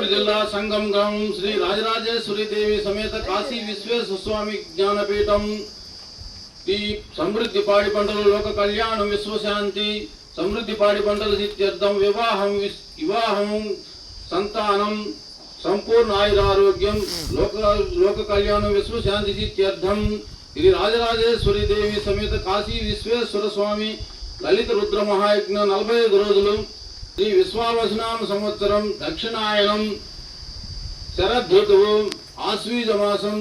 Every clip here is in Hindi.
జిల్లా సంఘం గ్రామం శ్రీ రాజరాజేశ్వరి దేవి సమేత కాశీ విశ్వేశ్వర స్వామి జ్ఞానపీఠం. ఈ సమృద్ధి పాడి పంటలు లోక కళ్యాణం విశ్వశాంతి సమృద్ధి పాడి పంటల సిద్ధ్యర్థం వివాహం వివాహం సంతానం సంపూర్ణ ఆయురారోగ్యం లోక లోక కళ్యాణం విశ్వశాంతి సిద్ధ్యర్థం ఇది రాజరాజేశ్వరి దేవి సమేత కాశీ విశ్వేశ్వర స్వామి లలిత రుద్ర మహాయజ్ఞ నలభై ఐదు రోజులు. శ్రీ విశ్వావసనామ సంవత్సరం దక్షిణాయనం శరదృతువు ఆశ్వీజ మాసం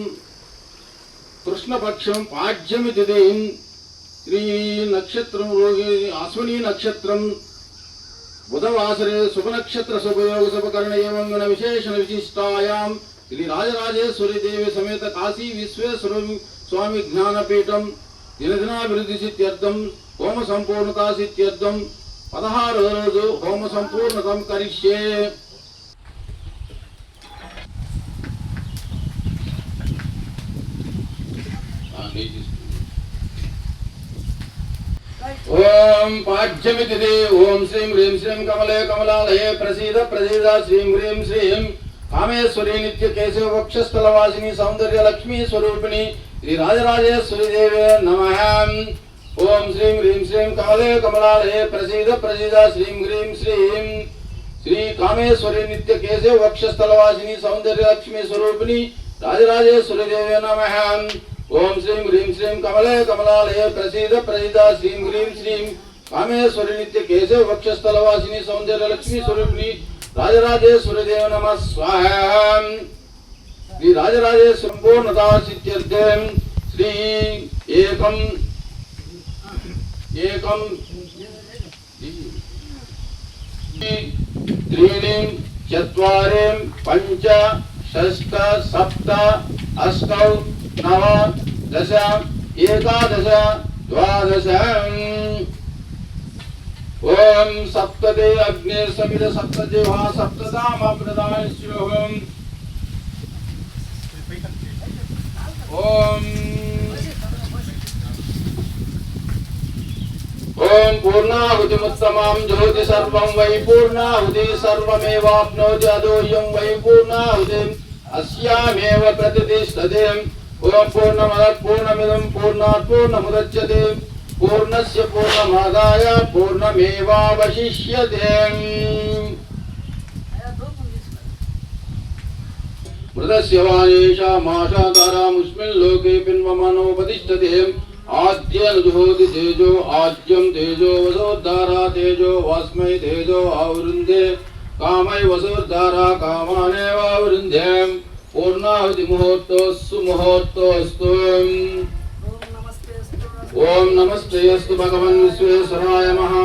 కృష్ణపక్షం పాఠ్యమి తిథిం శ్రీ నక్షత్రం రోగి అశ్విని నక్షత్రం బుధవాసరే శుభనక్షత్ర శుభయోగ శుభకరణ ఏమంగన విశేషణ విశిష్టాయాం శ్రీ రాజరాజేశ్వరి దేవి సమేత కాశీ విశ్వేశ్వర స్వామి జ్ఞానపీఠం దినదినాభివృద్ధి సిద్ధ్యర్థం హోమ సంపూర్ణతా సిద్ధ్యర్థం పదహారు రోజు హోమ సంపూర్ణ సంకరిష్యే ఓం పాఠ్యమితి ఓం శ్రీం హ్రీం శ్రీం కమలే కమలాలయే ప్రసీద ప్రసీద శ్రీం హ్రీం శ్రీం కామేశ్వరి నిత్య కేశవ వక్షస్థల వాసిని సౌందర్య లక్ష్మీ స్వరూపిణి శ్రీ రాజరాజేశ్వరి దేవే నమ. ओम श्री ह्रीं श्रीं काले कमलालये प्रसीद प्रसीद श्रीं ह्रीं श्रीं। श्री कामेश्वरी नित्य केशव वक्षस्थलवासिनी सौंदर्य लक्ष्मी स्वरूपिणी राजराजेश्वरी देवे नमः। ओम श्रीं ह्रीं श्रीं कमले कमलालये प्रसीद प्रसीद श्रीं ह्रीं श्रीं कामेश्वरी नित्य केशव वक्षस्थलवासिनी सौंदर्य लक्ष्मी स्वरूपिणी राजराजेश्वरी देव नमः। स्वाहा। श्री राजराजेश्वर संपूर्णता सिद्ध्यर्थे श्री एकम एकम त्रीणि, चत्वारि, पञ्च षष्ट सप्त, अष्टौ, नव, दश, एकादश, द्वादश। ओम सप्तदे अग्ने समित सप्तदे वा सप्तदाम प्रदाय शिवम ओम ओम पूर्णाहुतिमुत्तमं ज्योति सर्वं वै पूर्णाहुति सर्वमेवाप्नोति अदोऽयं वै पूर्णाहुतिम् अस्यामेव प्रतिष्ठते। ॐ पूर्णमदपूर्णमिदं पूर्णात् पूर्णमुदच्यते पूर्णस्य पूर्णमादाय पूर्णमेवावशिष्यते। मृतस्य वा येषामाशातारामुस्मिन् लोके पिन्वमानोपतिष्ठते। आद्योति तेजो आज्यं तेजो वसोद्धारा तेजो वस्म तेजो आवृंदे काम वसोद्धारा काम आवृंदे पूर्णाहुति मुहूर्त सुमुहूर्त ओम नमस्ते अस्तु भगवन् विश्वेश्वराय महा।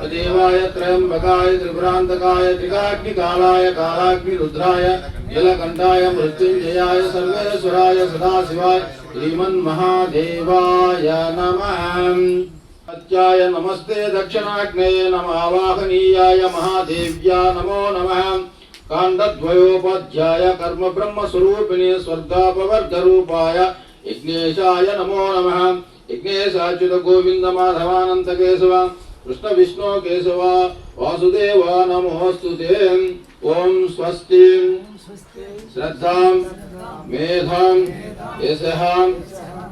देवाय त्रयम्बकाय त्रिभ्रान्तकाय त्रिकाग्निकालाय, कालाग्निरुद्राय जलकण्ठाय मृत्युंजयाय सर्वेश्वराय, सदाशिवाय, श्रीमन्महादेवाय नमः। सत्याय नमस्ते, दक्षिणाग्नेय नमावाहनीयाय महादेव्या नमो नमः। काण्डद्वयोपाध्याय कर्म ब्रह्म ब्रह्मस्वरूपिणे स्वर्गापवर्गरूपाय विघ्नेशाय नमो नमः। केशवा कृष्ण विष्णु केशव वासुदेव नमोऽस्तु ओम स्वस्ति। श्रद्धा, मेधा यश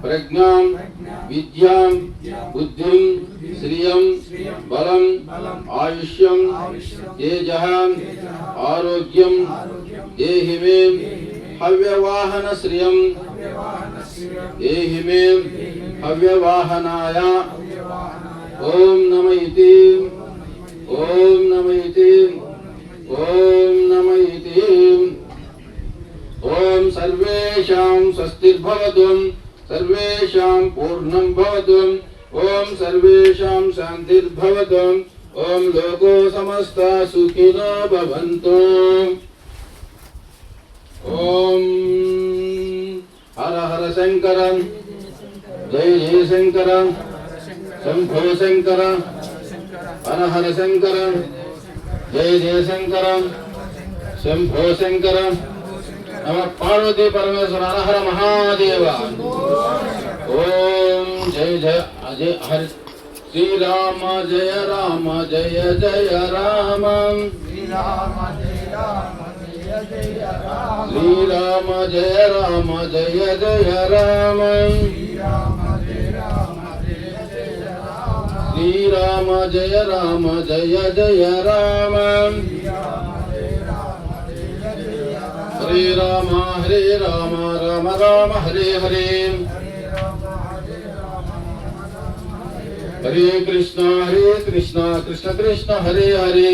प्रज्ञा, विद्या, बुद्धि, श्रिय बलम् आयुष्यं, तेज, आरोग्यं देहि मे हव्यवाहनश्रियं देहि मे हव्यवाहनाय ओम नमः इति ओम नमः इति ओम नमः इति ओम सर्वेषां स्वस्तिर्भवतु सर्वेषां पूर्णं भवतु ओम सर्वेषां शान्तिर्भवतु ओम लोको समस्ता सुखिनो भवन्तु। ओम हर हर शंकरं जय जय शंकरं शंभो शंकर हर शंकर, जय जय शंकर शंभो शंकर, नम पार्वती परमेश्वर, अनहर महादेव। ओम जय जय, अजय हर श्री राम जय राम, जय जय राम। श्री राम जय राम जय जय राम श्री राम जय राम, जय जय राम। శ్రీరామ జయ రామ జయ జయ రామ. హరే రామ హరే రామ రామ రామ హరే హరే. హరే కృష్ణ హరే కృష్ణ కృష్ణ కృష్ణ హరే హరే.